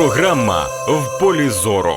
Програма в полі зору.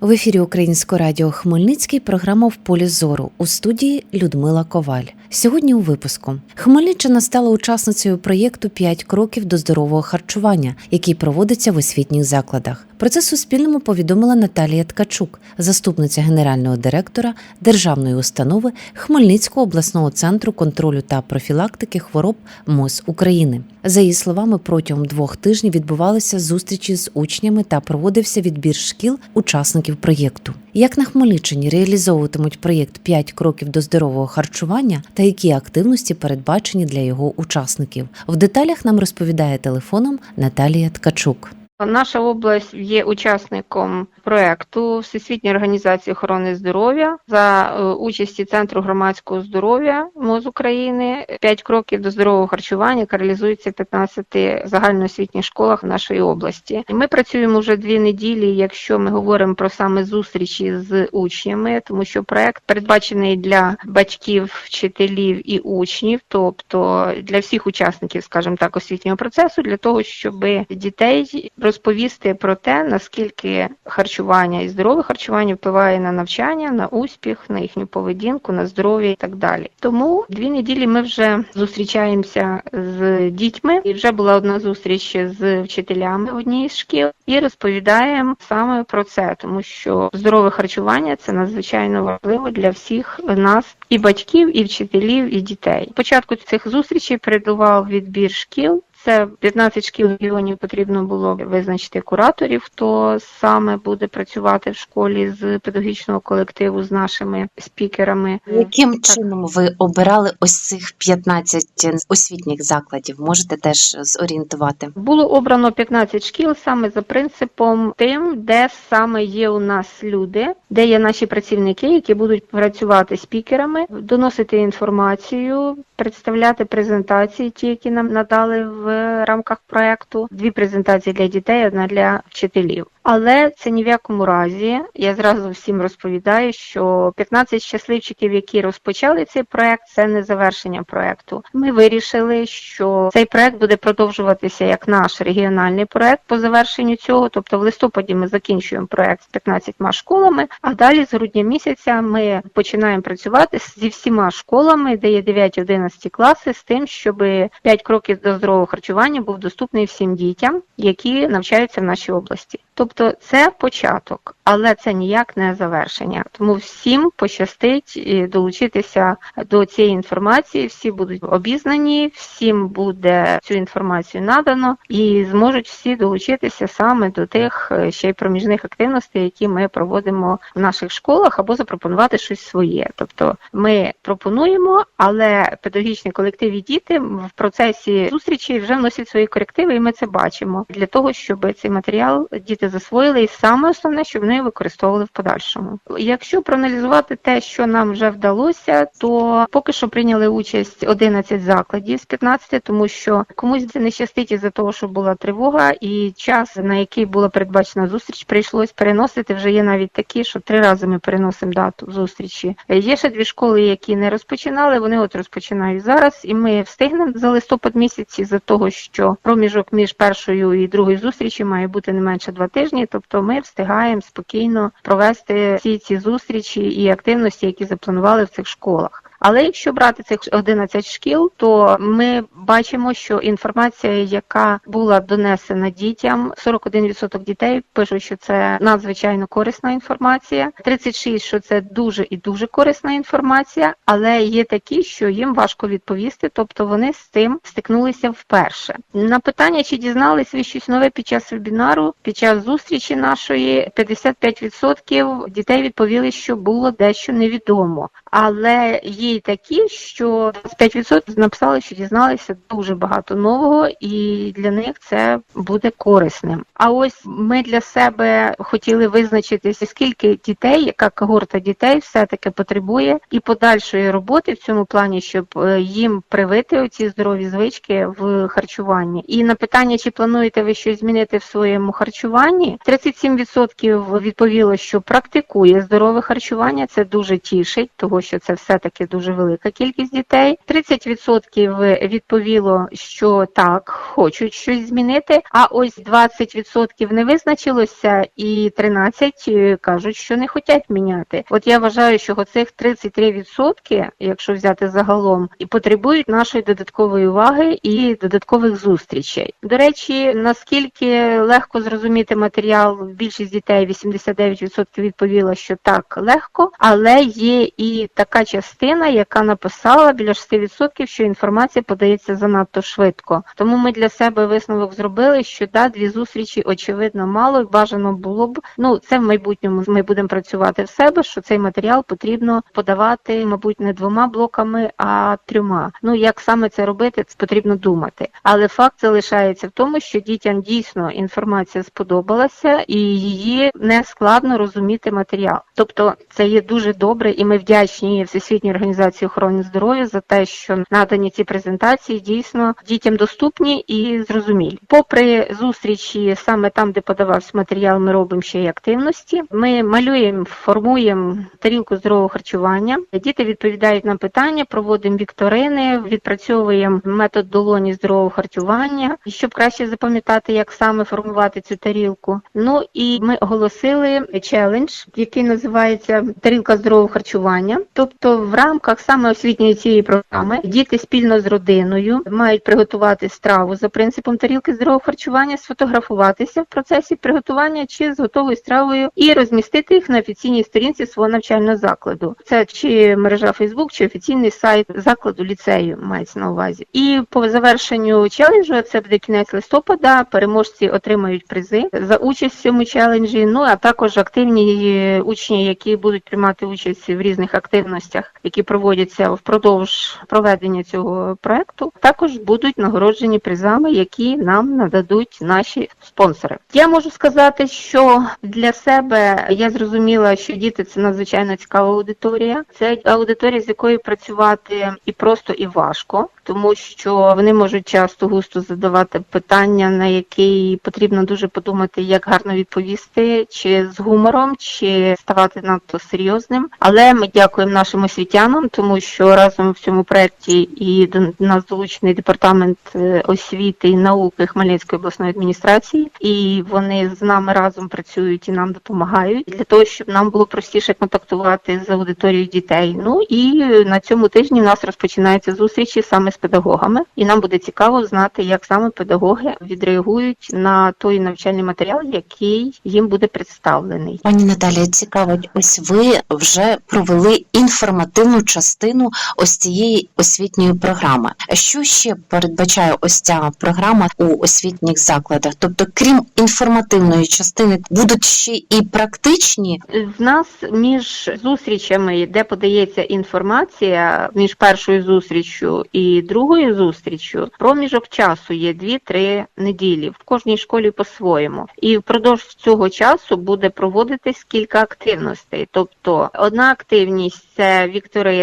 В ефірі Українського радіо Хмельницький програма в полі зору у студії Людмила Коваль. Сьогодні у випуску Хмельниччина стала учасницею проєкту «5 кроків до здорового харчування, який проводиться в освітніх закладах. Про це Суспільному повідомила Наталія Ткачук, заступниця генерального директора державної установи Хмельницького обласного центру контролю та профілактики хвороб МОЗ України. За її словами, протягом двох тижнів відбувалися зустрічі з учнями та проводився відбір шкіл учасників проєкту. Як на Хмельниччині реалізовуватимуть проєкт «5 кроків до здорового харчування та які активності передбачені для його учасників? В деталях нам розповідає телефоном Наталія Ткачук. Наша область є учасником проекту Всесвітньої організації охорони здоров'я за е, участі Центру громадського здоров'я МОЗ України. П'ять кроків до здорового харчування, яка реалізується в 15 загальноосвітніх школах нашої області. Ми працюємо вже дві неділі, якщо ми говоримо про саме зустрічі з учнями, тому що проект передбачений для батьків, вчителів і учнів, тобто для всіх учасників, скажімо так, освітнього процесу, для того, щоб дітей розповісти про те, наскільки харчування і здорове харчування впливає на навчання, на успіх, на їхню поведінку, на здоров'я і так далі. Тому дві неділі ми вже зустрічаємося з дітьми, і вже була одна зустріч з вчителями однієї з шкіл, і розповідаємо саме про це, тому що здорове харчування це надзвичайно важливо для всіх нас, і батьків, і вчителів, і дітей. Початку цих зустрічей передував відбір шкіл. Це 15 шкіл регіонів потрібно було визначити кураторів, хто саме буде працювати в школі з педагогічного колективу з нашими спікерами. Яким чином ви обирали ось цих 15 освітніх закладів? Можете теж зорієнтувати? Було обрано 15 шкіл саме за принципом тим, де саме є у нас люди, де є наші працівники, які будуть працювати спікерами, доносити інформацію, представляти презентації, ті, які нам надали в рамках проекту. Дві презентації для дітей, одна для вчителів. Але це ні в якому разі. Я зразу всім розповідаю, що 15 щасливчиків, які розпочали цей проект, це не завершення проекту. Ми вирішили, що цей проект буде продовжуватися як наш регіональний проект по завершенню цього. Тобто, в листопаді ми закінчуємо проект з 15 школами, а далі з грудня місяця ми починаємо працювати зі всіма школами, де є 9-11 класи, з тим, щоб 5 кроків до здорового харчування був доступний всім дітям, які навчаються в нашій області. Тобто це початок, але це ніяк не завершення. Тому всім пощастить долучитися до цієї інформації. Всі будуть обізнані, всім буде цю інформацію надано і зможуть всі долучитися саме до тих ще й проміжних активностей, які ми проводимо в наших школах, або запропонувати щось своє. Тобто ми пропонуємо, але педагогічний колектив і діти в процесі зустрічі вже вносять свої корективи, і ми це бачимо для того, щоб цей матеріал діти засвоїли, і саме основне, щоб вони використовували в подальшому. Якщо проаналізувати те, що нам вже вдалося, то поки що прийняли участь 11 закладів з 15, тому що комусь це не щастить за того, що була тривога, і час, на який була передбачена зустріч, прийшлось переносити. Вже є навіть такі, що три рази ми переносимо дату зустрічі. Є ще дві школи, які не розпочинали. Вони от розпочинають зараз, і ми встигнемо за листопад місяці за того, що проміжок між першою і другою зустрічі має бути не менше два тижні. Тобто ми встигаємо спокійно провести всі ці зустрічі і активності, які запланували в цих школах. Але якщо брати цих 11 шкіл, то ми бачимо, що інформація, яка була донесена дітям, 41% дітей пишуть, що це надзвичайно корисна інформація. 36% що це дуже і дуже корисна інформація, але є такі, що їм важко відповісти, тобто вони з цим стикнулися вперше. На питання, чи дізналися ви щось нове під час вебінару, під час зустрічі нашої 55% дітей відповіли, що було дещо невідомо, але є й такі, що 25% написали, що дізналися дуже багато нового, і для них це буде корисним. А ось ми для себе хотіли визначитися, скільки дітей, яка когорта дітей все-таки потребує і подальшої роботи в цьому плані, щоб їм привити оці здорові звички в харчуванні. І на питання, чи плануєте ви щось змінити в своєму харчуванні, 37% відповіло, що практикує здорове харчування. Це дуже тішить, того що це все таки дуже дуже велика кількість дітей. 30% відповіло, що так, хочуть щось змінити. А ось 20% не визначилося, і 13% кажуть, що не хочуть міняти. От я вважаю, що оцих 33%, якщо взяти загалом, і потребують нашої додаткової уваги і додаткових зустрічей. До речі, наскільки легко зрозуміти матеріал, більшість дітей 89% відповіла, що так легко, але є і така частина, яка написала біля 6%, що інформація подається занадто швидко. Тому ми для себе висновок зробили, що да, дві зустрічі очевидно мало, і бажано було б. Ну це в майбутньому ми будемо працювати в себе, що цей матеріал потрібно подавати, мабуть, не двома блоками, а трьома. Ну як саме це робити, це потрібно думати. Але факт залишається в тому, що дітям дійсно інформація сподобалася, і її не складно розуміти матеріал. Тобто це є дуже добре, і ми вдячні Всесвітній організації охорони здоров'я за те, що надані ці презентації дійсно дітям доступні і зрозумілі. Попри зустрічі саме там, де подавався матеріал, ми робимо ще й активності. Ми малюємо, формуємо тарілку здорового харчування. Діти відповідають на питання, проводимо вікторини, відпрацьовуємо метод долоні здорового харчування, щоб краще запам'ятати, як саме формувати цю тарілку. Ну і ми оголосили челендж, який називається Тарілка здорового харчування. Тобто, в рамках саме освітньої цієї програми діти спільно з родиною мають приготувати страву за принципом тарілки здорового харчування, сфотографуватися в процесі приготування чи з готовою стравою і розмістити їх на офіційній сторінці свого навчального закладу. Це чи мережа Фейсбук, чи офіційний сайт закладу ліцею мається на увазі. І по завершенню челенджу, це буде кінець листопада. Переможці отримають призи за участь в цьому челенджі. Ну а також активні учні, які будуть приймати участь в різних активностях, які проводяться впродовж проведення цього проекту, також будуть нагороджені призами, які нам нададуть наші спонсори. Я можу сказати, що для себе я зрозуміла, що діти це надзвичайно цікава аудиторія. Це аудиторія, з якою працювати і просто, і важко. Тому що вони можуть часто густо задавати питання, на які потрібно дуже подумати, як гарно відповісти, чи з гумором, чи ставати надто серйозним. Але ми дякуємо нашим освітянам, тому що разом в цьому проєкті і до нас долучений департамент е, освіти і науки Хмельницької обласної адміністрації, і вони з нами разом працюють і нам допомагають для того, щоб нам було простіше контактувати з аудиторією дітей. Ну і на цьому тижні в нас розпочинаються зустрічі саме з педагогами, і нам буде цікаво знати, як саме педагоги відреагують на той навчальний матеріал, який їм буде представлений. Пані Наталія, цікавить, ось ви вже провели інформативну частину ось цієї освітньої програми. Що ще передбачає ось ця програма у освітніх закладах? Тобто, крім інформативної частини, будуть ще і практичні В нас між зустрічами, де подається інформація, між першою зустрічю і другою зустрічю, проміжок часу є 2-3 неділі в кожній школі по-своєму. І впродовж цього часу буде проводитись кілька активностей. Тобто, одна активність це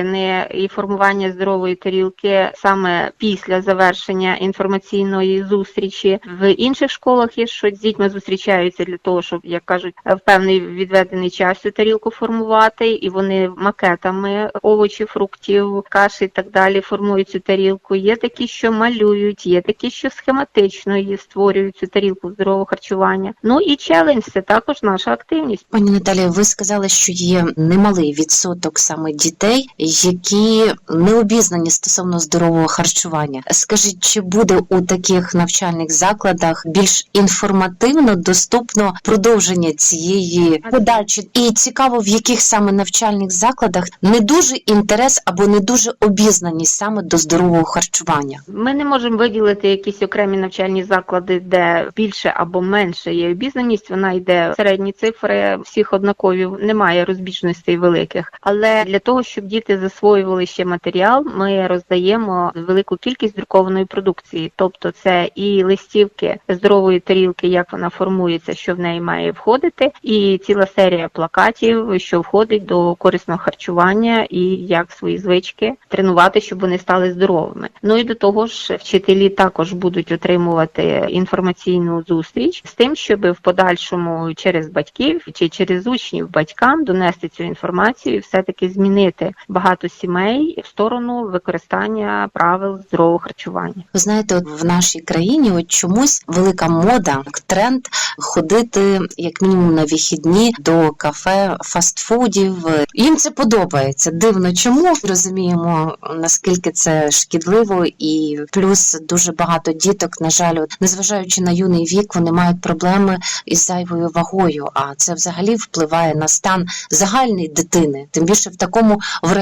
вікторини і формування здорової тарілки саме після завершення інформаційної зустрічі. В інших школах є, що з дітьми зустрічаються для того, щоб, як кажуть, в певний відведений час цю тарілку формувати, і вони макетами овочів, фруктів, каші і так далі формують цю тарілку. Є такі, що малюють, є такі, що схематично її створюють цю тарілку здорового харчування. Ну і челендж це також наша активність. Пані Наталія, ви сказали, що є немалий відсоток саме дітей, які не обізнані стосовно здорового харчування. Скажіть, чи буде у таких навчальних закладах більш інформативно доступно продовження цієї подачі? І цікаво, в яких саме навчальних закладах не дуже інтерес або не дуже обізнаність саме до здорового харчування? Ми не можемо виділити якісь окремі навчальні заклади, де більше або менше є обізнаність. Вона йде середні цифри, всіх однакові, немає розбіжностей великих. Але для того, щоб діти засвоювали ще матеріал, ми роздаємо велику кількість друкованої продукції, тобто це і листівки здорової тарілки, як вона формується, що в неї має входити, і ціла серія плакатів, що входить до корисного харчування і як свої звички тренувати, щоб вони стали здоровими. Ну і до того ж, вчителі також будуть отримувати інформаційну зустріч з тим, щоб в подальшому через батьків чи через учнів батькам донести цю інформацію, і все таки змінити багато багато сімей в сторону використання правил здорового харчування. Ви знаєте, от в нашій країні от чомусь велика мода, тренд ходити як мінімум на вихідні до кафе, фастфудів. Їм це подобається. Дивно, чому розуміємо наскільки це шкідливо, і плюс дуже багато діток, на жаль, от, незважаючи на юний вік, вони мають проблеми із зайвою вагою. А це взагалі впливає на стан загальний дитини, тим більше в такому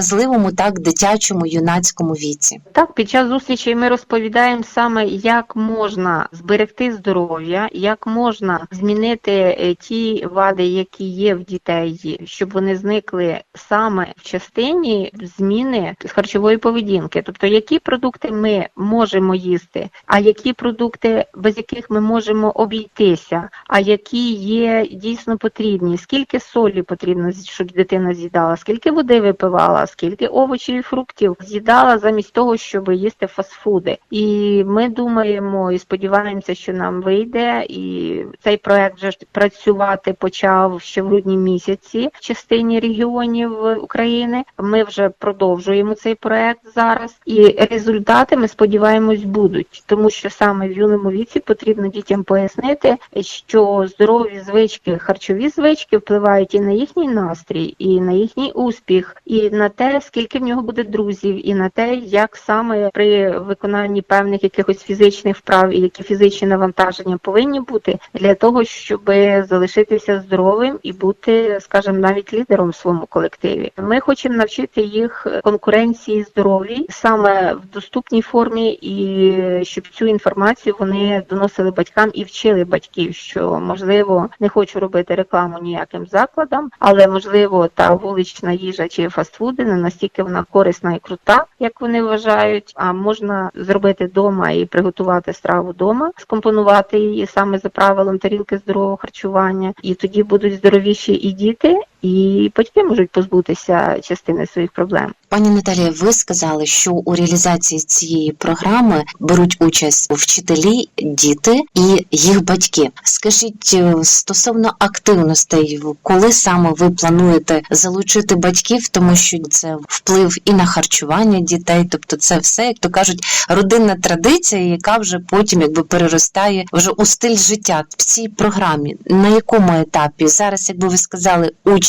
вразливому, так дитячому, юнацькому віці. Так, під час зустрічей ми розповідаємо саме, як можна зберегти здоров'я, як можна змінити е, ті вади, які є в дітей, щоб вони зникли саме в частині зміни харчової поведінки. Тобто, які продукти ми можемо їсти, а які продукти, без яких ми можемо обійтися, а які є дійсно потрібні, скільки солі потрібно, щоб дитина з'їдала, скільки води випивала, скільки овочів і фруктів з'їдала замість того, щоб їсти фастфуди. І ми думаємо і сподіваємося, що нам вийде. І цей проект вже працювати почав ще в грудні місяці в частині регіонів України. Ми вже продовжуємо цей проект зараз, і результати ми сподіваємось будуть, тому що саме в юному віці потрібно дітям пояснити, що здорові звички, харчові звички впливають і на їхній настрій, і на їхній успіх, і на те, скільки в нього буде друзів, і на те, як саме при виконанні певних якихось фізичних вправ і які фізичні навантаження повинні бути для того, щоб залишитися здоровим і бути, скажімо, навіть лідером в своєму колективі. Ми хочемо навчити їх конкуренції здоровій саме в доступній формі, і щоб цю інформацію вони доносили батькам і вчили батьків, що можливо не хочу робити рекламу ніяким закладам, але можливо та вулична їжа чи фастфуди не настільки вона корисна і крута, як вони вважають. А можна зробити вдома і приготувати страву вдома, скомпонувати її саме за правилом тарілки здорового харчування, і тоді будуть здоровіші і діти, і батьки можуть позбутися частини своїх проблем. Пані Наталія, ви сказали, що у реалізації цієї програми беруть участь вчителі, діти і їх батьки. Скажіть е, стосовно активностей, коли саме ви плануєте залучити батьків, тому що це вплив і на харчування дітей, тобто це все, як то кажуть, родинна традиція, яка вже потім якби переростає вже у стиль життя в цій програмі. На якому етапі зараз, якби ви сказали, учні,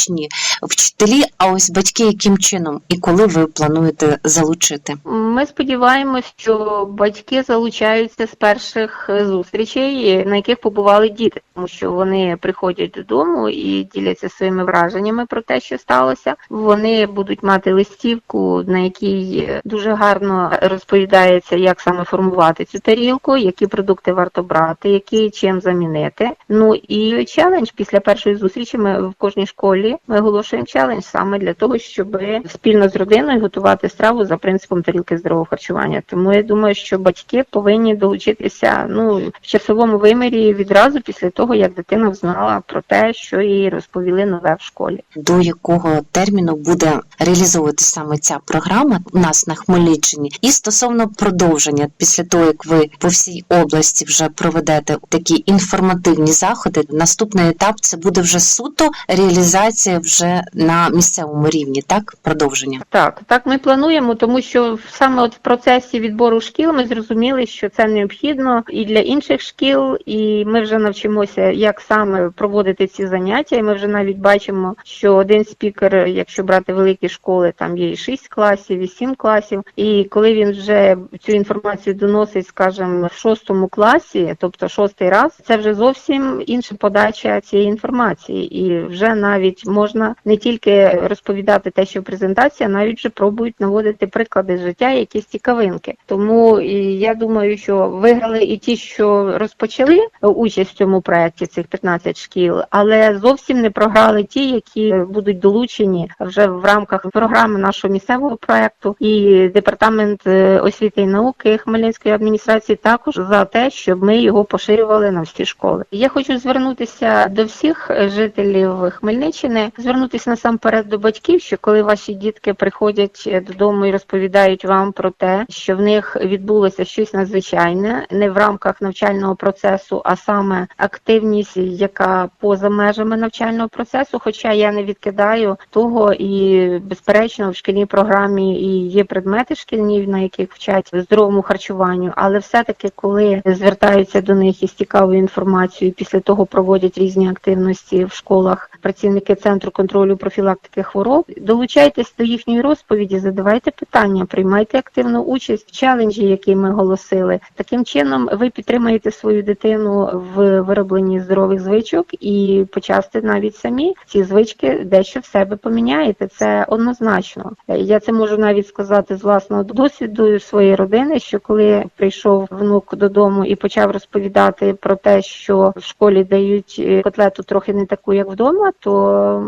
вчителі, а ось батьки яким чином і коли ви плануєте залучити? Ми сподіваємось, що батьки залучаються з перших зустрічей, на яких побували діти, тому що вони приходять додому і діляться своїми враженнями про те, що сталося. Вони будуть мати листівку, на якій дуже гарно розповідається, як саме формувати цю тарілку, які продукти варто брати, які чим замінити. Ну і челендж після першої зустрічі ми в кожній школі ми оголошуємо челендж саме для того, щоб спільно з родиною готувати страву за принципом тарілки здорового харчування. Тому я думаю, що батьки повинні долучитися ну в часовому вимірі відразу після того, як дитина взнала про те, що їй розповіли нове в школі. До якого терміну буде реалізовувати саме ця програма у нас на Хмельниччині, і стосовно продовження, після того як ви по всій області вже проведете такі інформативні заходи, наступний етап це буде вже суто реалізація вже на місцевому рівні, так продовження. Так, так ми плануємо, тому що саме от в процесі відбору шкіл ми зрозуміли, що це необхідно і для інших шкіл, і ми вже навчимося, як саме проводити ці заняття. І ми вже навіть бачимо, що один спікер, якщо брати великі школи, там є і 6 класів, і 7 класів. І коли він вже цю інформацію доносить, скажімо, в шостому класі, тобто шостий раз, це вже зовсім інша подача цієї інформації, і вже навіть можна не тільки розповідати те, що презентація, навіть вже пробують наводити приклади з життя, якісь цікавинки. Тому я думаю, що виграли і ті, що розпочали участь в цьому проєкті, цих 15 шкіл, але зовсім не програли ті, які будуть долучені вже в рамках програми нашого місцевого проєкту. І департамент е, освіти і науки Хмельницької адміністрації також за те, щоб ми його поширювали на всі школи. Я хочу звернутися до всіх жителів Хмельниччини родини, звернутися насамперед до батьків, що коли ваші дітки приходять е, додому і розповідають вам про те, що в них відбулося щось надзвичайне, не в рамках навчального процесу, а саме активність, яка поза межами навчального процесу. Хоча я не відкидаю того, і безперечно в шкільній програмі і є предмети шкільні, на яких вчать здоровому харчуванню, але все-таки, коли звертаються до них із цікавою інформацією, після того проводять різні активності в школах працівники центру контролю профілактики хвороб. Долучайтесь до їхньої розповіді, задавайте питання, приймайте активну участь в челенджі, який ми оголосили. Таким чином, ви підтримаєте свою дитину в виробленні здорових звичок і почасти навіть самі ці звички дещо в себе поміняєте. Це однозначно. Я це можу навіть сказати з власного досвіду своєї родини, що коли прийшов внук додому і почав розповідати про те, що в школі дають е, котлету трохи не таку, як вдома, то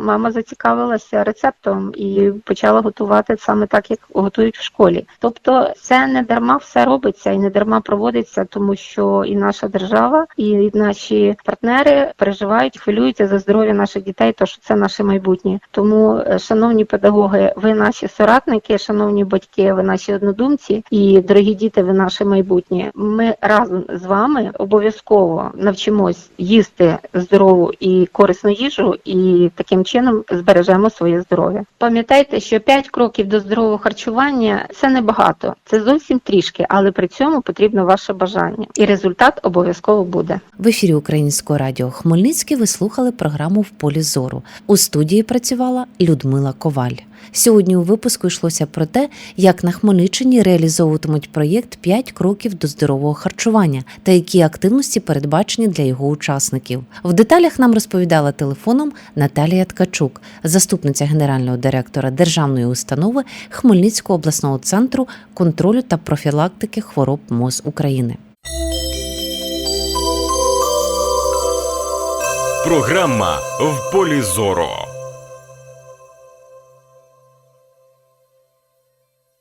мама зацікавилася рецептом і почала готувати саме так, як готують в школі. Тобто, це не дарма все робиться і не дарма проводиться, тому що і наша держава, і наші партнери переживають, хвилюються за здоров'я наших дітей, то що це наше майбутнє. Тому, е, шановні педагоги, ви наші соратники, шановні батьки, ви наші однодумці, і дорогі діти, ви наше майбутнє. Ми разом з вами обов'язково навчимось їсти здорову і корисну їжу, і таким чином збережемо своє здоров'я. Пам'ятайте, що 5 кроків до здорового харчування це небагато, це зовсім трішки, але при цьому потрібно ваше бажання, і результат обов'язково буде. В ефірі Українського радіо Хмельницький ви слухали програму В полі зору. У студії працювала Людмила Коваль. Сьогодні у випуску йшлося про те, як на Хмельниччині реалізовуватимуть проєкт «5 кроків до здорового харчування та які активності передбачені для його учасників. В деталях нам розповідала телефоном Наталія Ткачук, заступниця генерального директора державної установи Хмельницького обласного центру контролю та профілактики хвороб МОЗ України. Програма в полі зору.